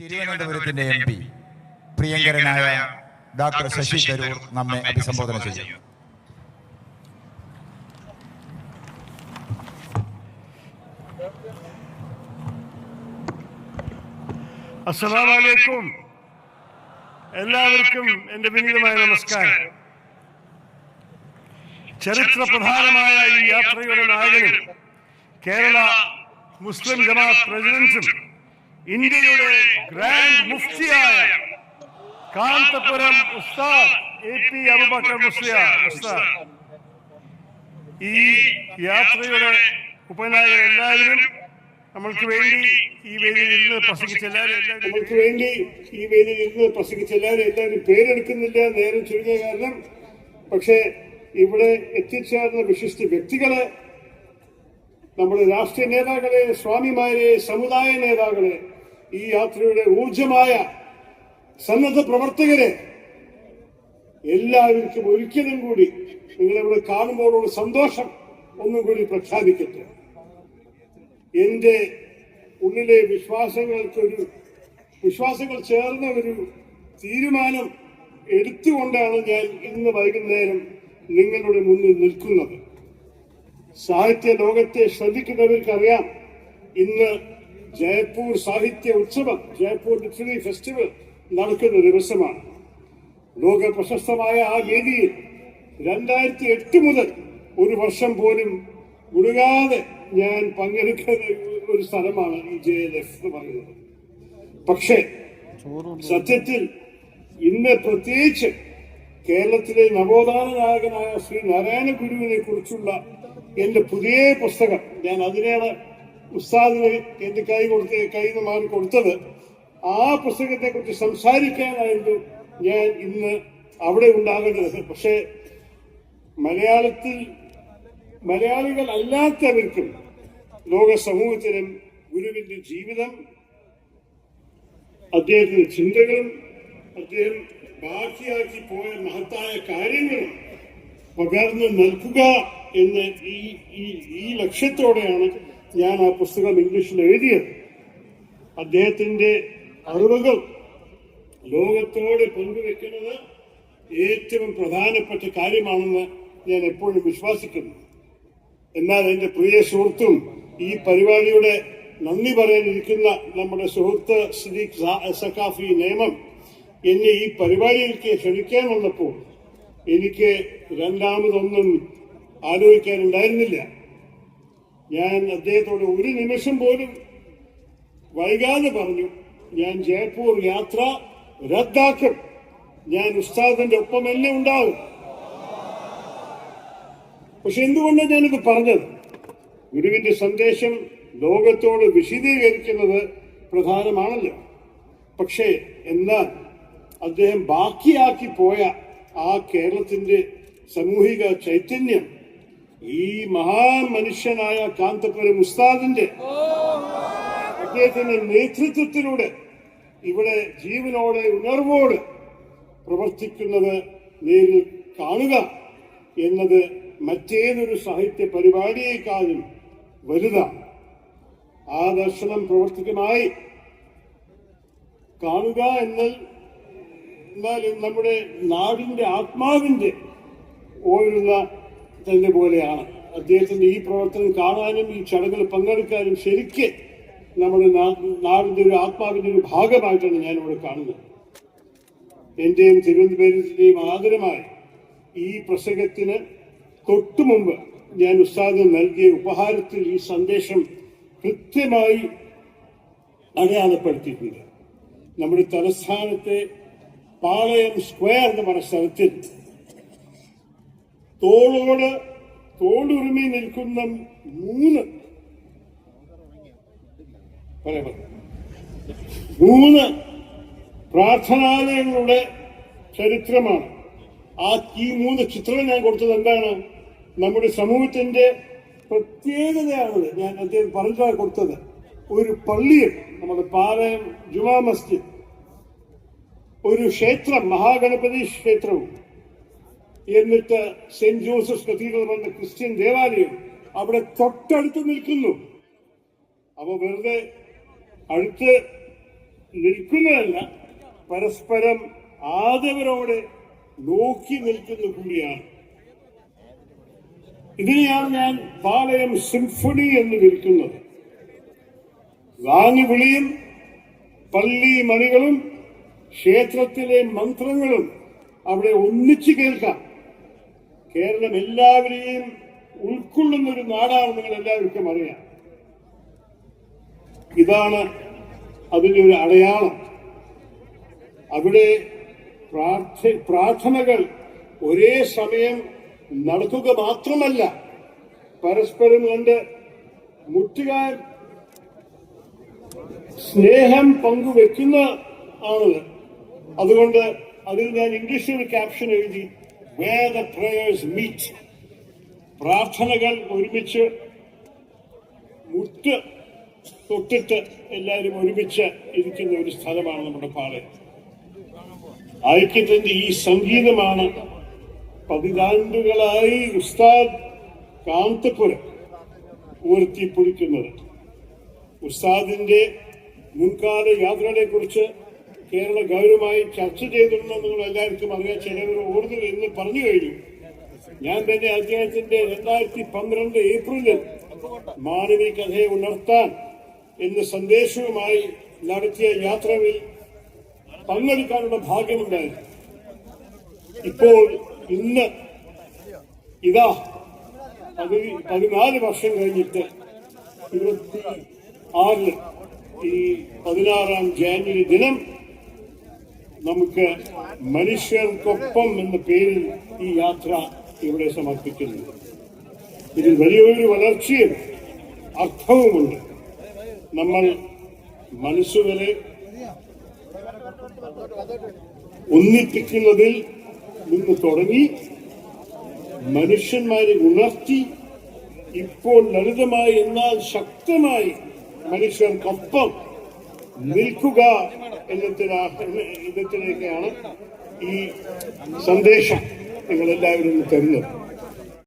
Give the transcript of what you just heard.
തിരുവനന്തപുരത്തിന്റെ M P പ്രിയങ്കരനായ doctor Shashi Tharoor നമ്മെ അഭിസംബോധന ചെയ്യും. അസ്സലാമലൈക്കും. എല്ലാവർക്കും എന്റെ വിനീതമായ നമസ്കാരം. ചരിത്ര പ്രധാനമായ ഈ യാത്രയുടെ നായകനും കേരള മുസ്ലിം ജമാഅത്ത് പ്രസിഡന്റും ഇന്ത്യയുടെ ഗ്രാൻഡ് മുഫ്തിയായ കാന്തപുരം ഉസ്താദ് എ പി അബുബക്കർ മുസ്ലിയാർ ഉസ്താദ്. ഈ യാത്രയുടെ ഉപനായകർ എല്ലാവരും നമ്മൾക്ക് വേണ്ടി ഈ വേദിയിൽ ഇരുന്ന് പ്രസംഗിച്ച എല്ലാവരും നമുക്ക് വേണ്ടി ഈ വേദിയിൽ ഇരുന്ന് പ്രസംഗിച്ച എല്ലാവരും എല്ലാവരും പേരെടുക്കുന്നില്ല നേരം ചുരുങ്ങിയ കാരണം. പക്ഷേ ഇവിടെ എത്തിച്ചേർന്ന വിശിഷ്ട വ്യക്തികളെ നമ്മുടെ രാഷ്ട്രീയ നേതാക്കളെ സ്വാമിമാരെ സമുദായ നേതാക്കളെ ഈ യാത്രയുടെ ഊർജമായ സന്നദ്ധ പ്രവർത്തകരെ എല്ലാവർക്കും ഒരിക്കലും കൂടി നിങ്ങളിവിടെ കാണുമ്പോഴുള്ള സന്തോഷം ഒന്നും കൂടി പ്രഖ്യാപിക്കട്ടെ. എന്റെ ഉള്ളിലെ വിശ്വാസങ്ങൾക്കൊരു വിശ്വാസങ്ങൾ ചേർന്ന ഒരു തീരുമാനം എടുത്തുകൊണ്ടാണ് ഞാൻ ഇന്ന് വൈകുന്നേരം നിങ്ങളുടെ മുന്നിൽ നിൽക്കുന്നത്. സാഹിത്യ ലോകത്തെ ശ്രദ്ധിക്കുന്നവർക്കറിയാം ഇന്ന് ജയ്പൂർ സാഹിത്യ ഉത്സവം ജയ്പൂർ ലിറ്റററി ഫെസ്റ്റിവൽ നടക്കുന്ന ദിവസമാണ്. ലോക പ്രശസ്തമായ ആ വേദിയിൽ രണ്ടായിരത്തി എട്ട് മുതൽ ഒരു വർഷം പോലും മുഴുകാതെ ഞാൻ പങ്കെടുക്കുന്ന ഒരു സ്ഥലമാണ് ഈ ജെ എൽ എഫ് എന്ന് പറയുന്നത്. പക്ഷേ സത്യത്തിൽ ഇന്ന് പ്രത്യേകിച്ച് കേരളത്തിലെ നവോത്ഥാന നായകനായ ശ്രീ നാരായണ ഗുരുവിനെ കുറിച്ചുള്ള എന്റെ പുതിയ പുസ്തകം ഞാൻ അതിനേറെ ഉസ്താദിന് എന്റെ കൈ കൊടുത്ത് നിന്ന് മാറി കൊടുത്തത് ആ പുസ്തകത്തെ കുറിച്ച് സംസാരിക്കാനായിരുന്നു ഞാൻ ഇന്ന് അവിടെ ഉണ്ടാകേണ്ടത് പക്ഷേ മലയാളത്തിൽ മലയാളികൾ അല്ലാത്തവർക്കും ലോക സമൂഹത്തിനും ഗുരുവിന്റെ ജീവിതം അദ്ദേഹത്തിന്റെ ചിന്തകളും അദ്ദേഹം ബാക്കിയാക്കി പോയ മഹത്തായ കാര്യങ്ങളും പകർന്ന് നൽകുക എന്ന ഈ ഈ ലക്ഷ്യത്തോടെയാണ് ഞാൻ ആ പുസ്തകം ഇംഗ്ലീഷിൽ എഴുതിയത്. അദ്ദേഹത്തിന്റെ അറിവുകൾ ലോകത്തോട് പങ്കുവെക്കുന്നത് ഏറ്റവും പ്രധാനപ്പെട്ട കാര്യമാണെന്ന് ഞാൻ എപ്പോഴും വിശ്വസിക്കുന്നു. എന്നാൽ എന്റെ പ്രിയ സുഹൃത്തും ഈ പരിപാടിയുടെ നന്ദി പറയാനിരിക്കുന്ന നമ്മുടെ സുഹൃത്ത് സിദ്ദീഖ് സഖാഫി നിയമം എന്നെ ഈ പരിപാടിയിലേക്ക് ക്ഷണിക്കാൻ വന്നപ്പോൾ എനിക്ക് രണ്ടാമതൊന്നും ആലോചിക്കാനുണ്ടായിരുന്നില്ല. ഞാൻ അദ്ദേഹത്തോട് ഒരു നിമിഷം പോലും വൈകാതെ പറഞ്ഞു ഞാൻ ജയ്പൂർ യാത്ര റദ്ദാക്കും. ഞാൻ ഉസ്താദിന്റെ ഒപ്പം ഉണ്ടാവും. പക്ഷെ എന്തുകൊണ്ടാണ് ഞാനിത് പറഞ്ഞത്? ഗുരുവിന്റെ സന്ദേശം ലോകത്തോട് വിശദീകരിക്കുന്നത് പ്രധാനമാണല്ലോ. പക്ഷേ എന്നാൽ അദ്ദേഹം ബാക്കിയാക്കി പോയ ആ കേരളത്തിന്റെ സാമൂഹിക ചൈതന്യം ഈ മഹാമനുഷ്യനായ കാന്തപുരം ഉസ്താദിന്റെ അദ്ദേഹത്തിന്റെ നേതൃത്വത്തിലൂടെ ഇവിടെ ജീവനോടെ ഉണർവോട് പ്രവർത്തിക്കുന്നത് നേരിൽ കാണുക എന്നത് മറ്റേതൊരു സാഹിത്യ പരിപാടിയേക്കാളും വലുതാണ് ആ ദർശനം പ്രവർത്തികമായി കാണുക എന്നാൽ നമ്മുടെ നാടിന്റെ ആത്മാവിന്റെ ഓരുന്ന തന്നെ പോലെയാണ്. അദ്ദേഹത്തിന്റെ ഈ പ്രവർത്തനം കാണാനും ഈ ചടങ്ങിൽ പങ്കെടുക്കാനും ശരിക്ക് നമ്മുടെ നാടിന്റെ ഒരു ആത്മാവിന്റെ ഒരു ഭാഗമായിട്ടാണ് ഞാൻ ഇവിടെ കാണുന്നത്. എന്റെയും തിരുവനന്തപുരത്തിന്റെയും ആദരമായി ഈ പ്രസംഗത്തിന് തൊട്ടു മുമ്പ് ഞാൻ ഉസ്താദിന് നൽകിയ ഉപഹാരത്തിൽ ഈ സന്ദേശം കൃത്യമായി അടയാളപ്പെടുത്തിയിട്ടുണ്ട്. നമ്മുടെ തലസ്ഥാനത്തെ പാളയം സ്ക്വയർ എന്ന് പറഞ്ഞ സ്ഥലത്തിൽ തോളോട് തോളുരുമി നിൽക്കുന്ന മൂന്ന്. മൂന്ന് പ്രാർത്ഥനാലയങ്ങളുടെ ചരിത്രമാണ്. ആ ഈ മൂന്ന് ചിത്രം ഞാൻ കൊടുത്തത് എന്താണ്? നമ്മുടെ സമൂഹത്തിന്റെ പ്രത്യേകതയാണത്. ഞാൻ അദ്ദേഹം പറഞ്ഞാണ് കൊടുത്തത്. ഒരു പള്ളിയിൽ നമ്മുടെ പാലയം ജുമാ മസ്ജിദ് ഒരു ക്ഷേത്രം മഹാഗണപതി ക്ഷേത്രവും എന്നിട്ട് സെന്റ് ജോസഫ് കത്തീഡ്രൽ വന്ന ക്രിസ്ത്യൻ ദേവാലയം അവിടെ തൊട്ടടുത്ത് നിൽക്കുന്നു. അപ്പൊ വെറുതെ അടുത്ത് നിൽക്കുന്നതല്ല പരസ്പരം ആദവരോടെ നോക്കി നിൽക്കുന്ന കൂടിയാണ്. ഇതിനെയാണ് ഞാൻ പാളയം സിംഫണി എന്ന് വിളിക്കുന്നത്. വാങ്ങിവിളിയും പള്ളി മണികളും ക്ഷേത്രത്തിലെ മന്ത്രങ്ങളും അവിടെ ഒന്നിച്ചു കേൾക്കാം. കേരളം എല്ലാവരെയും ഉൾക്കൊള്ളുന്ന ഒരു നാടാണ് നിങ്ങൾ എല്ലാവർക്കും അറിയാം. ഇതാണ് അതിന്റെ ഒരു അടയാളം. അവിടെ പ്രാർത്ഥ പ്രാർത്ഥനകൾ ഒരേ സമയം നടക്കുക മാത്രമല്ല പരസ്പരം കണ്ട് മുറ്റുകാൻ സ്നേഹം പങ്കുവെക്കുന്ന ആണത് അതുകൊണ്ട് അതിൽ ഞാൻ ഇംഗ്ലീഷിൽ ക്യാപ്ഷൻ എഴുതി വേർ ദ പ്രേയേഴ്സ് മീറ്റ്. പ്രാർത്ഥനകൾ ഒരുമിച്ച് മുട്ട് തൊട്ടിട്ട് എല്ലാവരും ഒരുമിച്ച് ഇരിക്കുന്ന ഒരു സ്ഥലമാണ് നമ്മുടെ പാളയം. ഐക്യത്തിന്റെ ഈ സംഗീതമാണ് പതിനാണ്ടുകളായി ഉസ്താദ് കാന്തപുരം ഉയർത്തിപ്പൊടിക്കുന്നത് ഉസ്താദിന്റെ മുൻകാല യാത്രകളെ കുറിച്ച് കേരള ഗൗരവമായി ചർച്ച ചെയ്തിട്ടുണ്ടെന്ന് നിങ്ങൾ എല്ലാവർക്കും അറിയാം. ചിലവർ ഓർഡർ എന്ന് പറഞ്ഞു കഴിഞ്ഞു. ഞാൻ തന്നെ അദ്ദേഹത്തിന്റെ രണ്ടായിരത്തി പന്ത്രണ്ട് ഏപ്രിലിൽ മാനവി കഥയെ ഉണർത്താൻ എന്ന സന്ദേശവുമായി നടത്തിയ യാത്രയിൽ പങ്കെടുക്കാനുള്ള ഭാഗ്യമുണ്ടായി ഇപ്പോൾ ഇന്ന് ഇതാ പതി- പതിനാല് വർഷം കഴിഞ്ഞിട്ട് ഇരുപത്തി ആറിൽ ഈ പതിനാറാം ജാനുവരി ദിനം നമുക്ക് മനുഷ്യർക്കൊപ്പം എന്ന പേരിൽ ഈ യാത്ര ഇവിടെ സമർപ്പിക്കുന്നു. ഇതിൽ വലിയൊരു വളർച്ചയും അർത്ഥവുമുണ്ട്. നമ്മൾ മനസ്സുകളെ ഒന്നിപ്പിക്കുന്നതിൽ നിന്ന് തുടങ്ങി മനുഷ്യന്മാരെ ഉണർത്തി ഇപ്പോൾ ലളിതമായി എന്നാൽ ശക്തമായി മനുഷ്യർക്കൊപ്പം നിൽക്കുക എന്നതിനാ എന്നതിലേക്കാണ് ഈ സന്ദേശം നിങ്ങൾ എല്ലാവരും തരുന്നത്.